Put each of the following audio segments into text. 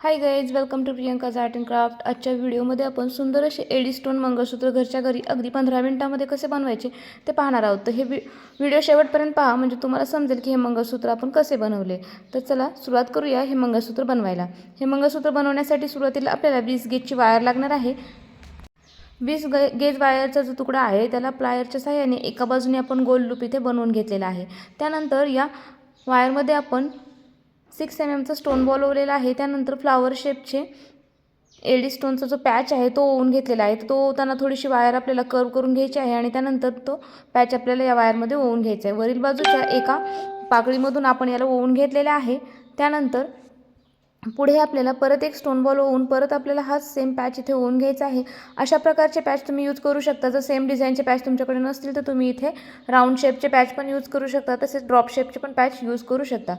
Hi guys welcome to Priyanka's art and craft आजच्या व्हिडिओमध्ये आपण सुंदर असे एडी स्टोन मंगळसूत्र घरच्या घरी अगदी पंधरा मिनिटामध्ये कसे बनवायचे ते पाहणार आहोत. तर हे व्हिडिओ शेवटपर्यंत पहा म्हणजे तुम्हाला समजेल की हे मंगळसूत्र आपण कसे बनवले. तर चला सुरुवात करूया हे मंगळसूत्र बनवायला. हे मंगळसूत्र बनवण्यासाठी सुरुवातीला आपल्याला वीस गेजची वायर लागणार आहे. वीस ग गेज वायरचा जो तुकडा आहे त्याला प्लायरच्या सहाय्याने एका बाजूने आपण गोल लूप इथे बनवून घेतलेला आहे. त्यानंतर या वायरमध्ये आपण सिक्स एम एमचा स्टोन बॉलवलेला आहे. त्यानंतर फ्लावर शेपचे एडी स्टोनचा जो पॅच आहे तो ओवून घेतलेला आहे. तर तो ओवताना थोडीशी वायर आपल्याला कर्व करून घ्यायची आहे आणि त्यानंतर तो पॅच आपल्याला या वायरमध्ये ओवून घ्यायचा आहे. वरील बाजूच्या एका पाकळीमधून आपण याला ओवून घेतलेला आहे. त्यानंतर पुढे आपल्याला परत एक स्टोन बॉल ओवून परत आपल्याला हा सेम पॅच इथे ओवून घ्यायचा आहे. अशा प्रकारचे पॅच तुम्ही यूज करू शकता. जर सेम डिझाईनचे पॅच तुमच्याकडे नसतील तर तुम्ही इथे राऊंड शेपचे पॅच पण यूज करू शकता. तसेच ड्रॉप शेपचे पण पॅच यूज करू शकता.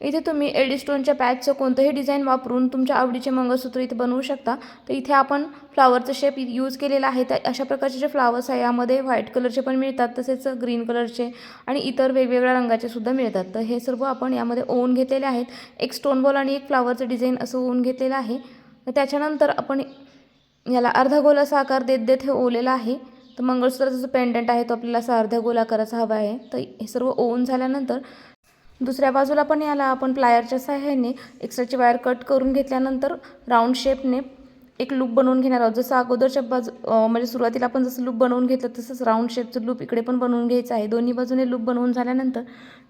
इथे तुम्ही एडीस्टोनच्या पॅचचं कोणतंही डिझाईन वापरून तुमच्या आवडीचे मंगळसूत्र इथे बनवू शकता. तर इथे आपण फ्लावरचं शेप यूज केलेला आहे. तर अशा प्रकारचे जे फ्लावर्स आहे यामध्ये व्हाईट कलरचे पण मिळतात तसेच ग्रीन कलरचे आणि इतर वेगवेगळ्या रंगाचे सुद्धा मिळतात. तर हे सर्व आपण यामध्ये ओवून घेतलेले आहेत. एक स्टोन बॉल आणि एक फ्लावरचं डिझाईन असं ओवून घेतलेलं आहे. त्याच्यानंतर आपण याला अर्धा गोल असा आकार देत देत हे ओवलेला आहे. तर मंगळसूत्राचा जो पेंडंट आहे तो आपल्याला असा अर्ध्या गोल आकाराचा हवा आहे. तर हे सर्व ओवून झाल्यानंतर दुसऱ्या बाजूला पण याला आपण प्लायरच्या सहाय्याने एक्स्ट्राची वायर कट करून घेतल्यानंतर राऊंड शेपने एक लूप बनवून घेणार आहोत. जसं अगोदरच्या बाजू म्हणजे सुरुवातीला आपण जसं लूप बनवून घेतलं तसंच राऊंड शेपचं लूप इकडे पण बनवून घ्यायचं आहे. दोन्ही बाजूने लूप बनवून झाल्यानंतर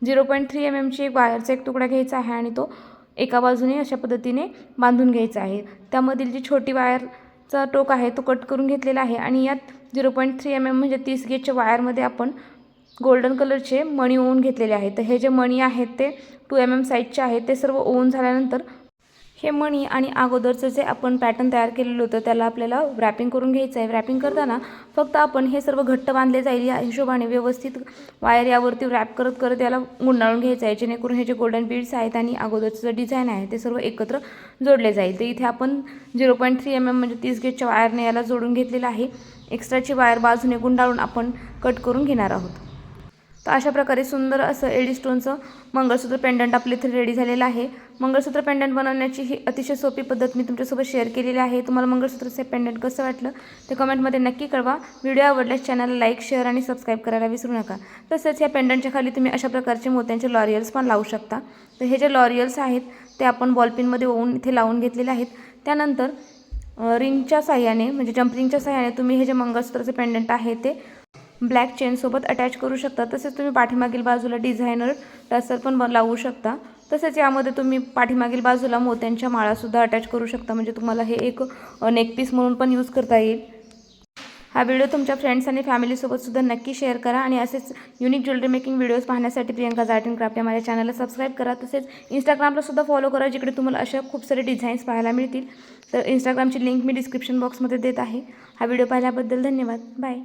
झिरो पॉईंट थ्री एम एमची एक वायरचा एक तुकडा घ्यायचा आहे आणि तो एका बाजूने अशा पद्धतीने बांधून घ्यायचा आहे. त्यामधील जी छोटी वायरचा टोक आहे तो कट करून घेतलेला आहे आणि यात zero point three M M म्हणजे तीस गेजच्या वायरमध्ये आपण गोल्डन कलरचे मणी ओवून घेतलेले आहेत. तर हे जे मणी आहेत ते टू एम एम साईजचे आहेत. ते सर्व ओवून झाल्यानंतर हे मणी आणि अगोदरचं जे आपण पॅटर्न तयार केलेलं होतं त्याला आपल्याला रॅपिंग करून घ्यायचं आहे. रॅपिंग करताना फक्त आपण हे सर्व घट्ट बांधले जाईल. या हिशोबाने व्यवस्थित वायर यावरती रॅप करत करत याला गुंडाळून घ्यायचं आहे. जेणेकरून हे जे गोल्डन बीड्स आहेत आणि अगोदरचं जे डिझाईन आहे ते सर्व एकत्र जोडले जाईल. तर इथे आपण zero point three M M म्हणजे तीस गेजच्या वायरने याला जोडून घेतलेलं आहे. एक्स्ट्राची वायर बाजूने गुंडाळून आपण कट करून घेणार आहोत. तर अशा प्रकारे सुंदर असं एडी स्टोनचं मंगळसूत्र पेंडंट आपले इथे रेडी झालेलं आहे. मंगळसूत्र पेंडंट बनवण्याची ही अतिशय सोपी पद्धत मी तुमच्यासोबत शेअर केलेली आहे. तुम्हाला मंगळसूत्रचे पेंडंट कसं वाटलं ते कमेंटमध्ये नक्की कळवा. व्हिडिओ आवडल्यास चॅनलला लाईक शेअर आणि सबस्क्राईब करायला विसरू नका. तसेच ह्या पेंडंटच्या खाली तुम्ही अशा प्रकारचे मोत्यांचे लॉरियल्स पण लावू शकता. तर हे जे लॉरियल्स आहेत ते आपण बॉलपिनमध्ये ओवून इथे लावून घेतलेले आहेत. त्यानंतर रिंगच्या साह्याने म्हणजे जम्परिंगच्या साह्याने तुम्ही हे जे मंगळसूत्राचे पेंडंट आहे ते ब्लॅक चेनसोबत अटॅच करू शकता. तसेच तुम्ही पाठीमागील बाजूला डिझायनर टसर पण लावू शकता. तसेच यामध्ये तुम्ही पाठीमागील बाजूला मोत्यांच्या माळासुद्धा अटॅच करू शकता. म्हणजे तुम्हाला हे एक नेकपीस म्हणून पण यूज करता येईल. हा व्हिडिओ तुमच्या फ्रेंड्स आणि फॅमिलीसोबतसुद्धा नक्की शेअर करा आणि असेच युनिक ज्वेलरी मेकिंग व्हिडिओज पाहण्यासाठी प्रियंका जाट अँड क्राफ्ट या माझ्या चॅनलला सबस्क्राईब करा. तसेच इंस्टाग्रामला सुद्धा फॉलो करा जिकडे तुम्हाला अशा खूप सारे डिझाईन्स पाहायला मिळतील. तर इंस्टाग्रामची लिंक मी डिस्क्रिप्शन बॉक्समध्ये देत आहे. हा व्हिडिओ पाहिल्याबद्दल धन्यवाद. बाय